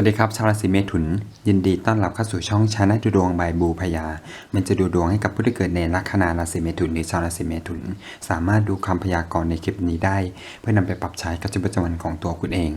วัสดีครับชาวราศีเมถุน ยินดีต้อนรับเข้าสู่ช่องชาแนลดูดวงบายบูพยา มันจะดูดวงให้กับผู้ที่เกิดในลัคนาราศีเมถุนหรือชาวราศีเมถุน สามารถดูคำพยากรณ์ในคลิปนี้ได้ เพื่อนำไปปรับใช้กับชีวิตประจำวันของตัวคุณเอง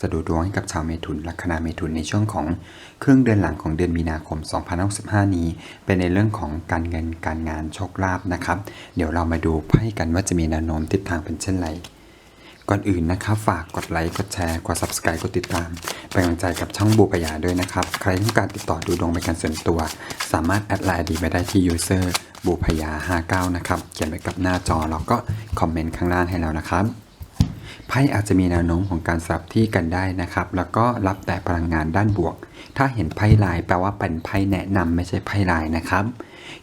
จะดูดวงให้กับชาวเมถุนลัคนาเมถุนในช่วงของครึ่งเดือนหลังของเดือนมีนาคม 2065 นี้ เป็นในเรื่องของการเงินการงานโชคลาภนะครับ เดี๋ยวเรามาดูไพ่กันว่าจะมีแนวโน้มทิศทางเป็นเช่นไร ก่อนอื่นนะครับฝากกดไลค์ กดแชร์ กด subscribe กดติดตาม เป็นกำลังใจกับช่องบูปยาด้วยนะครับ ใครต้องการติดต่อดูดวงเป็นการส่วนตัว สามารถแอดไลน์ดีไปได้ที่ user บูพยา 59 นะครับ เขียนไว้กับหน้าจอแล้วก็คอมเมนต์ข้างล่างให้แล้วนะครับไพ่อาจจะมีแนวโน้มของการสลับที่กันได้นะครับ แล้วก็รับแต่พลังงานด้านบวก ถ้าเห็นไพ่ลายแปลว่าเป็นไพ่แนะนำไม่ใช่ไพ่ลายนะครับ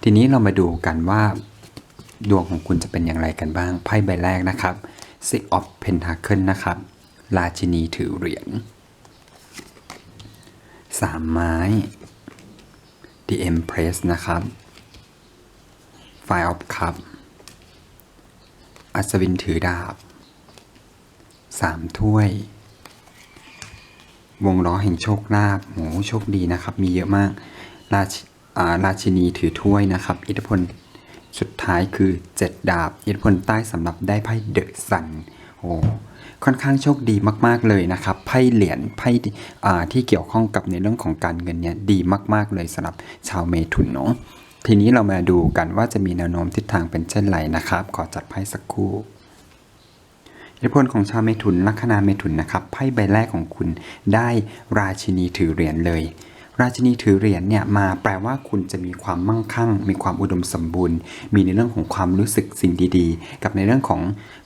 ทีนี้เรามาดูกันว่า ดวงของคุณจะเป็นอย่างไรกันบ้าง ไพ่ใบแรกนะครับ Six of Pentacle นะครับ ราชินีถือเหรียญสามไม้ The Empress นะครับ Five of Cup อัศวินถือดาบสามถ้วย วงล้อแห่งโชคลาภโหโชคดีนะครับ มีเยอะมาก ราชาราชินีถือถ้วยนะครับ อิทธิพล สุดท้ายคือ 7 ดาบอิทธิพลใต้สำหรับได้ไพ่เดอะซันโอ้ค่อนข้างโชคดีมาก ๆ เลยนะครับ ไพ่เหรียญไพ่ที่เกี่ยวข้องกับในเรื่องของการเงินเนี่ยดีมาก ๆ เลยสำหรับชาวเมถุนเนาะทีนี้เรามาดูกันว่าจะมีแนวโน้มทิศทางเป็นเช่นไรนะครับ ขอจัดไพ่สักครู่อิทธิพลของชาวเมถุนลัคนาเมถุนนะครับไพ่ใบแรกของคุณได้ราชินีถือเหรียญเลย ราชินีถือเหรียญเนี่ยมาแปลว่าคุณจะมีความมั่งคั่ง มีความอุดมสมบูรณ์ มีในเรื่องของความรู้สึกสิ่งดีๆ กับในเรื่องของ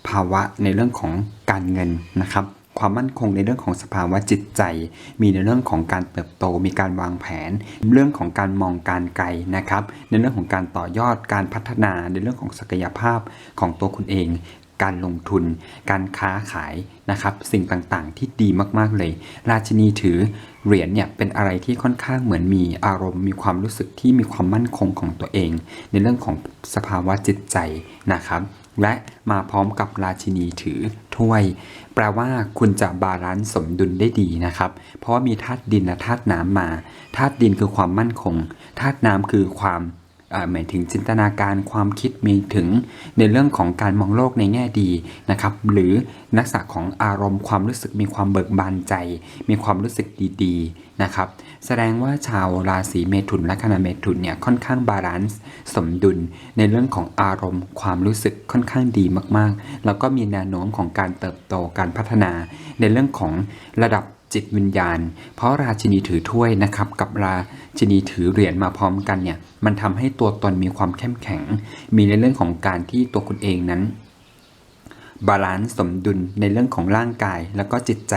ภาวะในเรื่องของการเงินนะครับความมั่นคงในเรื่องของสภาวะจิตใจ มีในเรื่องของการเติบโต มีการวางแผน เรื่องของการมองการไกลนะครับ ในเรื่องของการต่อยอด การพัฒนา ในเรื่องของศักยภาพของตัวคุณเอง การลงทุน การค้าขายนะครับ สิ่งต่างๆที่ดีมากๆเลย ราชินีถือ เหรียญเนี่ยเป็นอะไรที่ค่อนข้างเหมือนมีอารมณ์ มีความรู้สึกที่มีความมั่นคงของตัวเอง ในเรื่องของสภาวะจิตใจนะครับ และมาพร้อมกับราชินีถือถ้วย แปลว่าคุณจะบาลานซ์สมดุลได้ดีนะครับ เพราะว่ามีธาตุดินและธาตุน้ำมาธาตุดินคือความมั่นคงธาตุน้ำคือความ หมายถึงจินตนาการความคิดมีถึงในเรื่องของการมองโลกในแง่ดีนะครับ หรือลักษะของอารมณ์ความรู้สึกมีความเบิกบานใจ มีความรู้สึกดีๆนะครับ แสดงว่าชาวราศีเมถุนและคณะเมถุนเนี่ยค่อนข้างบาลานซ์สมดุลในเรื่องของอารมณ์ ความรู้สึกค่อนข้างดีมากๆ แล้วก็มีแนวโน้มของการเติบโตการพัฒนาในเรื่องของระดับ จิตวิญญาณ เพราะราชินีถือถ้วยนะครับกับราชินีถือเหรียญมาพร้อมกันเนี่ยมันทำให้ตัวตนมีความเข้มแข็ง มีในเรื่องของการที่ตัวคุณเองนั้นบาลานซ์สมดุลในเรื่องของร่างกาย แล้วก็จิตใจ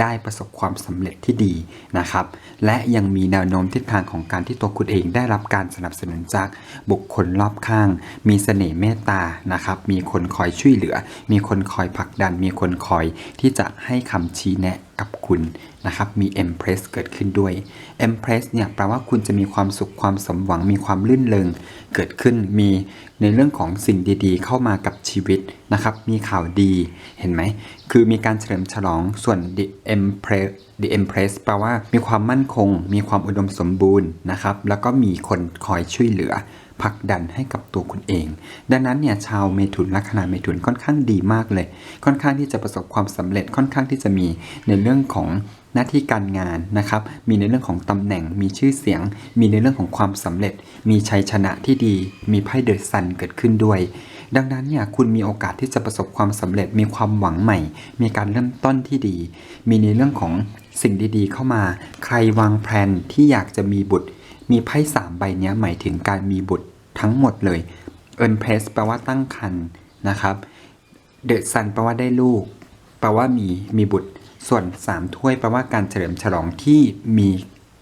ได้ประสบความสำเร็จที่ดีนะครับ และยังมีแนวโน้มทิศทางของการที่ตัวคุณเองได้รับการสนับสนุนจากบุคคลรอบข้าง มีเสน่ห์เมตตานะครับ มีคนคอยช่วยเหลือ มีคนคอยผลักดัน มีคนคอยที่จะให้คำชี้แนะ กับคุณนะครับ มี Empress เกิดขึ้นด้วย Empress เนี่ยแปลว่าคุณจะมีความสุขความสมหวังมีความลื่นเลงเกิดขึ้นมีในเรื่องของสิ่งดีๆ เข้ามากับชีวิตนะครับ มีข่าวดีเห็นไหม คือมีการเฉลิมฉลองส่วน The Empress The Empress แปลว่ามีความมั่นคง มีความอุดมสมบูรณ์นะครับ แล้วก็มีคนคอยช่วยเหลือ ผลักดันให้กับตัวคุณเอง ดังนั้นเนี่ยชาวเมถุนลัคนาเมถุนค่อนข้างดีมากเลย ค่อนข้างที่จะประสบความสำเร็จค่อนข้างที่จะมีในเรื่องของหน้าที่การงานนะครับ มีในเรื่องของตำแหน่ง มีชื่อเสียง มีในเรื่องของความสำเร็จ มีชัยชนะที่ดี มีไพ่เดอะซันเกิดขึ้นด้วย ดังนั้นเนี่ยคุณมีโอกาสที่จะประสบความสำเร็จ มีความหวังใหม่ มีการเริ่มต้นที่ดี มีในเรื่องของสิ่งดีๆ เข้ามา ใครวางแผนที่อยากจะมีบุตร มีไพ่สามใบเนี้ยหมายถึงการมีบุตร ทั้งหมดเลย e n p r e s s แปลว่าตั้งครรภ์นะครับ The Sun แปลว่าได้ลูก แปลว่ามีมีบุตร ส่วน 3 ถ้วยแปลว่าการเฉลิมฉลองที่มี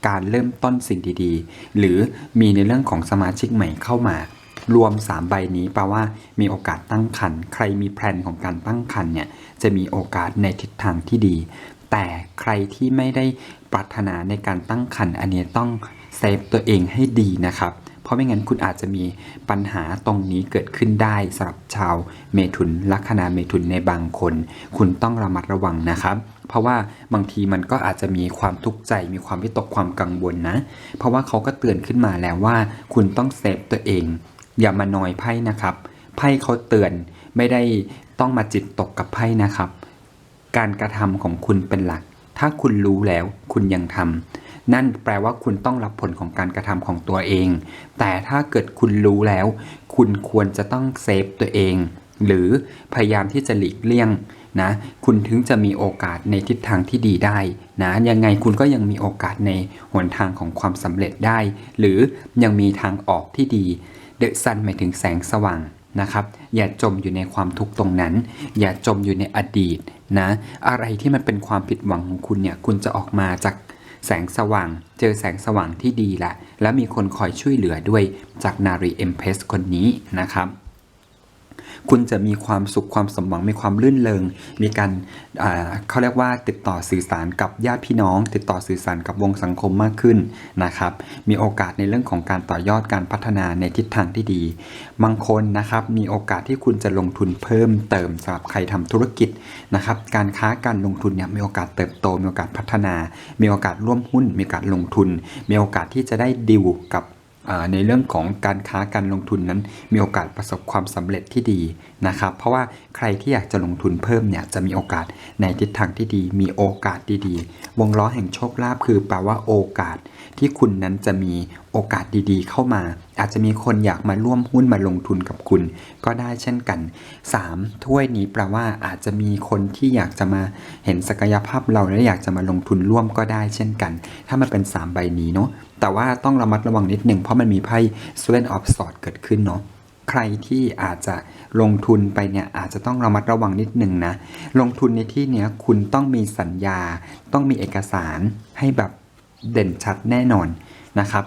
การเริ่มต้นสิ่งดีๆ หรือมีในเรื่องของสมาชิกใหม่เข้ามารวม 3 ใบนี้แปลว่ามีโอกาสตั้งครรภ์ใครมีแพลนของการตั้งครรภ์เนี่ยจะมีโอกาสในทิศทางที่ดี แต่ใครที่ไม่ได้ปรารถนาในการตั้งครรภ์อันนี้ต้องเซฟตัวเองให้ดีนะครับ เพราะไม่งั้นคุณอาจจะมีปัญหาตรงนี้เกิดขึ้นได้สำหรับชาวเมถุนลัคนาเมถุนในบางคน คุณต้องระมัดระวังนะครับ เพราะว่าบางทีมันก็อาจจะมีความทุกข์ใจ มีความวิตกความกังวลนะ เพราะว่าเขาก็เตือนขึ้นมาแล้วว่า คุณต้องเซฟตัวเอง อย่ามานอยไพ่นะครับ ไพ่เขาเตือนไม่ได้ต้องมาจิตตกกับไพ่นะครับ การกระทำของคุณเป็นหลัก ถ้าคุณรู้แล้วคุณยังทำ นั่นแปลว่าคุณต้องรับผลของการกระทำของตัวเอง แต่ถ้าเกิดคุณรู้แล้ว คุณควรจะต้องเซฟตัวเอง หรือพยายามที่จะหลีกเลี่ยงนะคุณถึงจะมีโอกาสในทิศทางที่ดีได้นะยังไงคุณก็ยังมีโอกาสในหนทางของความสำเร็จได้ หรือยังมีทางออกที่ดีเดอะซันหมายถึงแสงสว่างนะครับ อย่าจมอยู่ในความทุกข์ตรงนั้น อย่าจมอยู่ในอดีตนะอะไรที่มันเป็นความผิดหวังของคุณเนี่ยคุณจะออกมาจาก แสงสว่าง เจอแสงสว่างที่ดีแหละ และมีคนคอยช่วยเหลือด้วยจากนารีเอ็มเพสคนนี้นะครับ คุณจะมีความสุขความสมหวังมีความลื่นเลงมีการเขาเรียกว่าติดต่อสื่อสารกับญาติพี่น้อง ติดต่อสื่อสารกับวงสังคมมากขึ้นนะครับ มีโอกาสในเรื่องของการต่อยอดการพัฒนาในทิศทางที่ดี บางคนนะครับมีโอกาสที่คุณจะลงทุนเพิ่มเติมสำหรับใครทำธุรกิจนะครับ การค้าการลงทุนเนี่ยมีโอกาสเติบโตมีโอกาสพัฒนา มีโอกาสร่วมหุ้น มีโอกาสลงทุน มีโอกาสที่จะได้ดิวกับ ในเรื่องของการค้าการลงทุนนั้น มีโอกาสประสบความสำเร็จที่ดีนะครับ เพราะว่าใครที่อยากจะลงทุนเพิ่มเนี่ยจะมีโอกาสในทิศทางที่ดี มีโอกาสดีๆ วงล้อแห่งโชคลาภคือแปลว่าโอกาสที่คุณนั้นจะมีโอกาสดีๆ เข้ามา อาจจะมีคนอยากมาร่วมหุ้นมาลงทุนกับคุณ ก็ได้เช่นกัน 3. ถ้วยนี้แปลว่าอาจจะมีคนที่อยากจะมาเห็นศักยภาพเราและอยากจะมาลงทุนร่วมก็ได้เช่นกัน ถ้ามันเป็น 3 ใบนี้เนาะ แต่ว่าต้องระมัดระวังนิดหนึ่งเพราะมันมีไพ่ Seven of Swords เกิดขึ้นเนาะใครที่อาจจะลงทุนไปเนี่ยอาจจะต้องระมัดระวังนิดหนึ่งนะ ลงทุนในที่เนี้ยคุณต้องมีสัญญา ต้องมีเอกสารให้แบบเด่นชัดแน่นอนนะครับ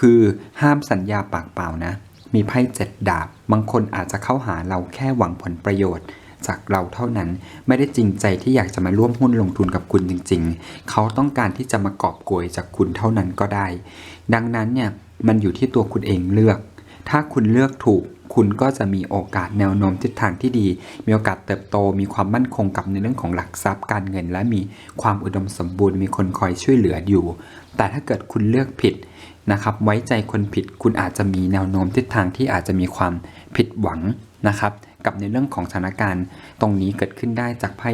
คือห้ามสัญญาปากเปล่านะ มีไพ่เจ็ดดาบ บางคนอาจจะเข้าหาเราแค่หวังผลประโยชน์ จากเราเท่านั้น ไม่ได้จริงใจที่อยากจะมาร่วมหุ้นลงทุนกับคุณจริง ๆ เขาต้องการที่จะมากอบโกยจากคุณเท่านั้นก็ได้ ดังนั้นเนี่ยมันอยู่ที่ตัวคุณเองเลือก ถ้าคุณเลือกถูกคุณก็จะมีโอกาสแนวโน้มทิศทางที่ดี มีโอกาสเติบโต มีความมั่นคงกับในเรื่องของหลักทรัพย์การเงิน และมีความอุดมสมบูรณ์ มีคนคอยช่วยเหลืออยู่ แต่ถ้าเกิดคุณเลือกผิดนะครับ ไว้ใจคนผิด คุณอาจจะมีแนวโน้มทิศทางที่อาจจะมีความผิดหวังนะครับ กับในเรื่องของสถานการณ์ตรงนี้เกิดขึ้นได้จากไพ่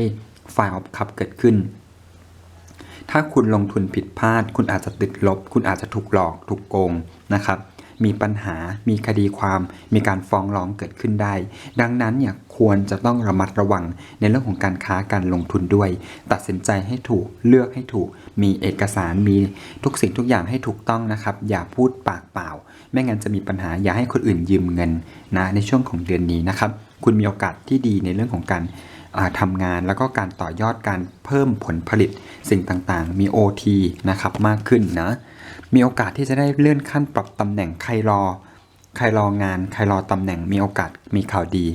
ไฟออฟคัพเกิดขึ้น ถ้าคุณลงทุนผิดพลาด คุณอาจจะติดลบ คุณอาจจะถูกหลอกถูกโกงนะครับมีปัญหา มีคดีความ มีการฟ้องร้องเกิดขึ้นได้ ดังนั้นเนี่ยควรจะต้องระมัดระวังในเรื่องของการค้าการลงทุนด้วย ตัดสินใจให้ถูก เลือกให้ถูก มีเอกสาร มีทุกสิ่งทุกอย่างให้ถูกต้องนะครับ อย่าพูดปากเปล่า ไม่งั้นจะมีปัญหา อย่าให้คนอื่นยืมเงินนะในช่วงของเดือนนี้นะครับ คุณมีโอกาสที่ดีในเรื่องของการาทำงานแล้วก็การต่อยอดการเพิ่มผลผลิตสิ่งต่างๆ มี OT นะครับมากขึ้นนะ มีโอกาสที่จะได้เลื่อนขั้นปรับตำแหน่งใครรอ ใครรองาน ใครรอตำแหน่งมีโอกาสมีข่าวดี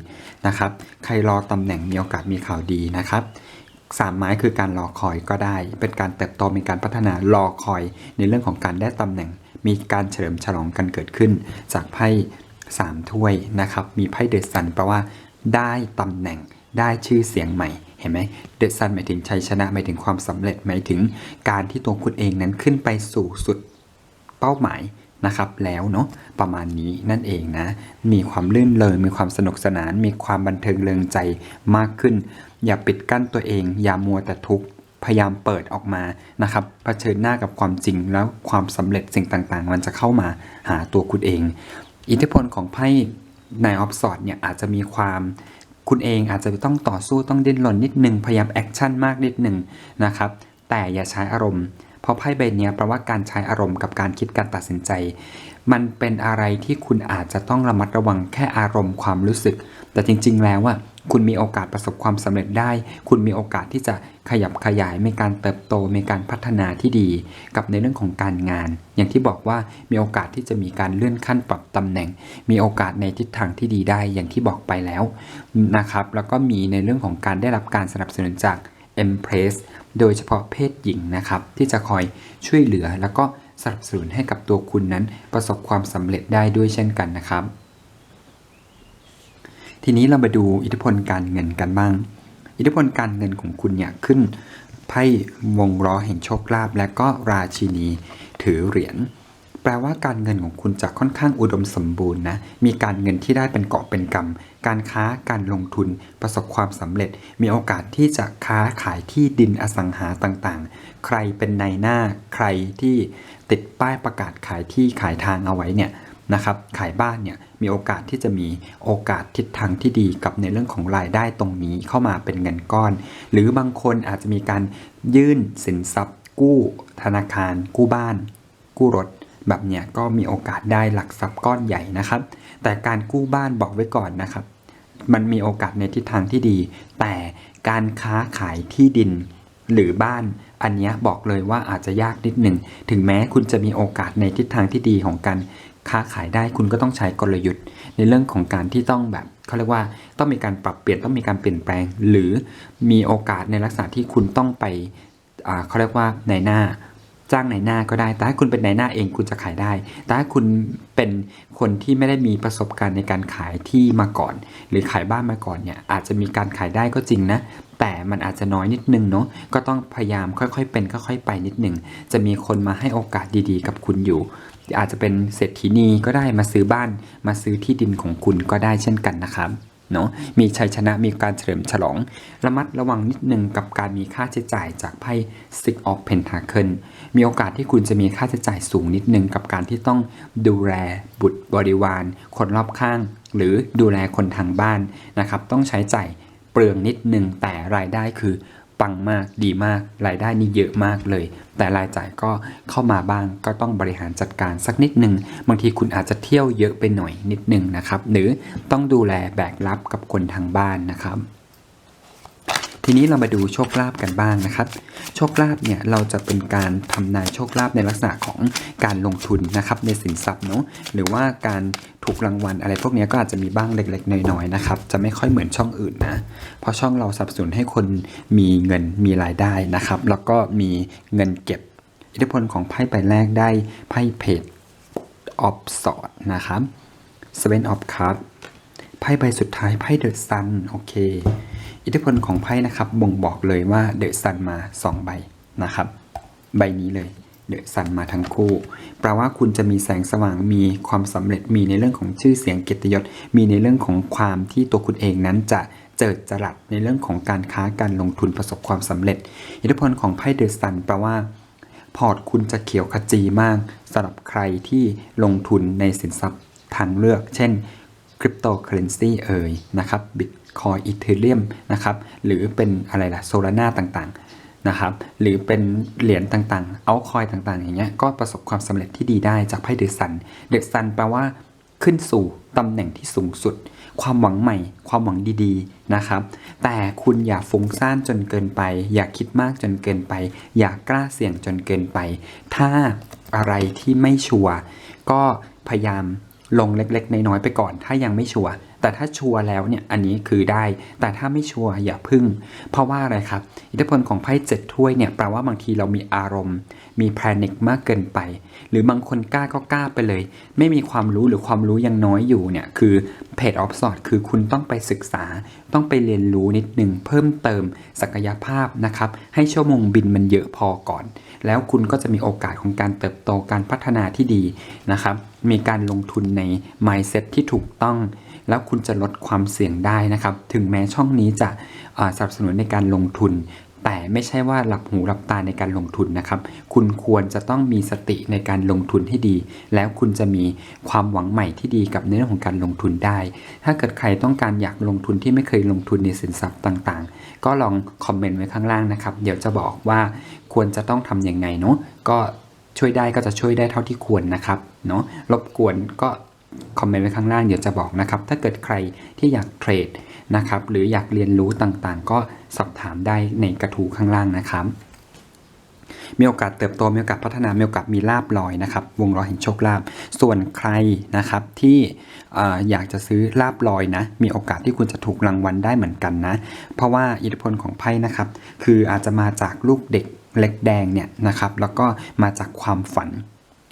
นะครับ ใครรอตำแหน่งมีโอกาสมีข่าวดีนะครับสามไม้คือการรอคอยก็ได้ เป็นการเติบโตมีการพัฒนารอคอยในเรื่องของการได้ตำแหน่ง มีการเฉลิมฉลองกันเกิดขึ้น จากไพ่ สามถ้วยนะครับ มีไพ่เดซันแปลว่าได้ตำแหน่งได้ชื่อเสียงใหม่เห็นไหมเดซันหมายถึงชัยชนะหมายถึงความสำเร็จหมายถึงการที่ตัวคุณเองนั้นขึ้นไปสู่สุดเป้าหมายนะครับ แล้วเนาะประมาณนี้นั่นเองนะ มีความลื่นเลงมีความสนุกสนาน มีความบันเทิงเริงใจมากขึ้น อย่าปิดกั้นตัวเอง อย่ามัวแต่ทุกข์พยายามเปิดออกมานะครับเผชิญหน้ากับความจริงแล้วความสำเร็จสิ่งต่างๆ มันจะเข้ามาหาตัวคุณเอง อิทธิพลของไพ่ในออฟสอดเนี่ยอาจจะมีความคุณเองอาจจะต้องต่อสู้ต้องดิ้นรนนิดนึงพยายามแอคชั่นมากนิดนึงนะครับแต่อย่าใช้อารมณ์ เพราะไพ่ใบเนี้ยแปลว่าการใช้อารมณ์กับการคิดการตัดสินใจ มันเป็นอะไรที่คุณอาจจะต้องระมัดระวังแค่อารมณ์ความรู้สึก แต่จริง ๆ แล้วอะ คุณมีโอกาสประสบความสำเร็จได้ คุณมีโอกาสที่จะขยับขยายมีการเติบโตมีการพัฒนาที่ดี กับในเรื่องของการงาน อย่างที่บอกว่ามีโอกาสที่จะมีการเลื่อนขั้นปรับตำแหน่ง มีโอกาสในทิศทางที่ดีได้อย่างที่บอกไปแล้วนะครับ แล้วก็มีในเรื่องของการได้รับการสนับสนุนจาก Empress โดยเฉพาะเพศหญิงนะครับ ที่จะคอยช่วยเหลือแล้วก็สนับสนุนให้กับตัวคุณนั้นประสบความสำเร็จได้ด้วยเช่นกันนะครับ ทีนี้เรามาดูอิทธิพลการเงินกันบ้าง อิทธิพลการเงินของคุณเนี่ยขึ้นไพ่วงล้อแห่งโชคลาภและก็ราชินีถือเหรียญแปลว่าการเงินของคุณจะค่อนข้างอุดมสมบูรณ์นะ มีการเงินที่ได้เป็นเกาะเป็นกำ การค้า การลงทุน ประสบความสำเร็จ มีโอกาสที่จะค้าขายที่ดินอสังหาต่างๆ ใครเป็นนายหน้า ใครที่ติดป้ายประกาศขายที่ขายทางเอาไว้เนี่ย นะครับขายบ้านเนี่ยมีโอกาสที่จะมีโอกาสทิศทางที่ดีกับในเรื่องของรายได้ตรงนี้เข้ามาเป็นเงินก้อน หรือบางคนอาจจะมีการยื่นสินทรัพย์ กู้ธนาคาร กู้บ้าน กู้รถแบบเนี้ยก็มีโอกาสได้หลักทรัพย์ก้อนใหญ่นะครับ แต่การกู้บ้านบอกไว้ก่อนนะครับ มันมีโอกาสในทิศทางที่ดี แต่การค้าขายที่ดินหรือบ้านอันเนี้ยบอกเลยว่าอาจจะยากนิดหนึ่ง ถึงแม้คุณจะมีโอกาสในทิศทางที่ดีของการ ค้าขายได้คุณก็ต้องใช้กลยุทธ์ ในเรื่องของการที่ต้องแบบเขาเรียกว่าต้องมีการปรับเปลี่ยนต้องมีการเปลี่ยนแปลง หรือมีโอกาสในลักษณะที่คุณต้องไปเขาเรียกว่าในหน้าจ้างนายหน้าก็ได้ แต่ถ้าคุณเป็นนายหน้าเองคุณจะขายได้ แต่ถ้าคุณเป็นคนที่ไม่ได้มีประสบการณ์ในการขายที่มาก่อน หรือขายบ้านมาก่อนเนี่ยอาจจะมีการขายได้ก็จริงนะ แต่มันอาจจะน้อยนิดนึงเนาะ ก็ต้องพยายามค่อยๆเป็นค่อยๆไปนิดนึง จะมีคนมาให้โอกาสดีๆ กับคุณอยู่ อาจจะเป็นเศรษฐีนีก็ได้มาซื้อบ้าน มาซื้อที่ดินของคุณก็ได้เช่นกันนะครับเนาะมีชัยชนะมีการเฉลิมฉลอง ระมัดระวังนิดนึงกับการมีค่าใช้จ่ายจากไพ่ Six of Pentacle มีโอกาสที่คุณจะมีค่าใช้จ่ายสูงนิดนึงกับการที่ต้องดูแลบุตรบริวาร คนรอบข้าง หรือดูแลคนทางบ้านนะครับ ต้องใช้จ่ายเปลืองนิดนึงแต่รายได้คือ ปังมากดีมาก รายได้นี่เยอะมากเลย แต่รายจ่ายก็เข้ามาบ้างก็ต้องบริหารจัดการสักนิดหนึ่งบางทีคุณอาจจะเที่ยวเยอะไปหน่อยนิดหนึ่งนะครับ หรือต้องดูแลแบกรับกับคนทางบ้านนะครับ ทีนี้เรามาดูโชคลาภกันบ้างนะครับ โชคลาภเนี่ยเราจะเป็นการทำนายโชคลาภในลักษณะของการลงทุนนะครับในสินทรัพย์เนาะหรือว่าการถูกรางวัลอะไรพวกนี้ก็อาจจะมีบ้างเล็กๆน้อยๆนะครับจะไม่ค่อยเหมือนช่องอื่นนะเพราะช่องเราสับสนให้คนมีเงินมีรายได้นะครับ แล้วก็มีเงินเก็บ อิทธิพลของไพ่ใบแรกได้ไพ่เพจออฟสอดนะครับ Seven of Cups ไพ่ใบสุดท้ายไพ่เดอะซันโอเค อิทธิพลของไพ่นะครับ บ่งบอกเลยว่าเดอะซันมา 2 ใบนะครับ ใบนี้เลยเดอะซันมาทั้งคู่ แปลว่าคุณจะมีแสงสว่าง มีความสำเร็จ มีในเรื่องของชื่อเสียงเกียรติยศ มีในเรื่องของความที่ตัวคุณเองนั้นจะเจิดจรัสในเรื่องของการค้าการลงทุนประสบความสำเร็จ อิทธิพลของไพ่เดอะซันแปลว่าพอร์ตคุณจะเขียวขจีมากสำหรับใครที่ลงทุนในสินทรัพย์ทางเลือก เช่นคริปโตเคอเรนซีเอ่ยนะครับบิต คอยอีเทเรียมนะครับหรือเป็นอะไรล่ะโซลาร่าต่างๆนะครับหรือเป็นเหรียญต่างๆเอาคอยต่างๆ อย่างเงี้ยก็ประสบความสำเร็จที่ดีได้จากไพ่เดอะซันเดอะซันแปลว่าขึ้นสู่ตำแหน่งที่สูงสุด ความหวังใหม่ ความหวังดีๆนะครับ แต่คุณอย่าฟุ้งซ่านจนเกินไป อย่าคิดมากจนเกินไป อย่ากล้าเสี่ยงจนเกินไป ถ้าอะไรที่ไม่ชัวร์ก็พยายามลงเล็กๆ น้อยๆไปก่อน ถ้ายังไม่ชัวร์ แต่ถ้าชัวร์แล้วเนี่ยอันนี้คือได้ แต่ถ้าไม่ชัวร์อย่าพึ่ง เพราะว่าอะไรครับ อิทธิพลของไพ่เจ็ดถ้วยเนี่ยแปลว่าบางทีเรามีอารมณ์ มีแพนิคมากเกินไป หรือบางคนกล้าก็กล้าไปเลย ไม่มีความรู้หรือความรู้ยังน้อยอยู่เนี่ยคือเพจออฟสอดคือคุณต้องไปศึกษา ต้องไปเรียนรู้นิดหนึ่งเพิ่มเติมศักยภาพนะครับให้ชั่วโมงบินมันเยอะพอก่อน แล้วคุณก็จะมีโอกาสของการเติบโตการพัฒนาที่ดีนะครับมีการลงทุนใน mindset ที่ถูกต้อง แล้วคุณจะลดความเสี่ยงได้นะครับ ถึงแม้ช่องนี้จะสนับสนุนในการลงทุน แต่ไม่ใช่ว่าหลับหูหลับตาในการลงทุนนะครับ คุณควรจะต้องมีสติในการลงทุนให้ดี แล้วคุณจะมีความหวังใหม่ที่ดีกับในเรื่องของการลงทุนได้ ถ้าเกิดใครต้องการอยากลงทุนที่ไม่เคยลงทุนในสินทรัพย์ต่างๆ ก็ลองคอมเมนต์ไว้ข้างล่างนะครับ เดี๋ยวจะบอกว่าควรจะต้องทำยังไงเนาะก็ช่วยได้ก็จะช่วยได้เท่าที่ควรนะครับเนาะรบกวนก็ คอมเมนต์ไว้ข้างล่างเดี๋ยวจะบอกนะครับ ถ้าเกิดใครที่อยากเทรดนะครับหรืออยากเรียนรู้ต่างๆ ก็สอบถามได้ในกระทู้ข้างล่างนะครับ มีโอกาสเติบโตมีโอกาสพัฒนามีโอกาสมีลาบลอยนะครับ วงล้อแห่งโชคลาภส่วนใครนะครับที่ออยากจะซื้อลาบลอยนะ มีโอกาสที่คุณจะถูกรางวัลได้เหมือนกันนะ เพราะว่าอิทธิพลของไพ่นะครับ คืออาจจะมาจากลูกเด็กเล็กแดงเนี่ยนะครับ แล้วก็มาจากความฝัน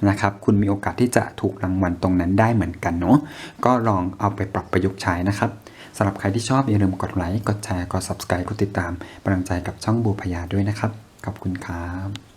นะครับ คุณมีโอกาสที่จะถูกรางวัลตรงนั้นได้เหมือนกันเนาะ ก็ลองเอาไปปรับประยุกต์ใช้นะครับสำหรับใครที่ชอบอย่าลืมกดไลค์ กดแชร์ กด subscribe กดติดตามกำลังใจกับช่องบูพยาด้วยนะครับ ขอบคุณครับ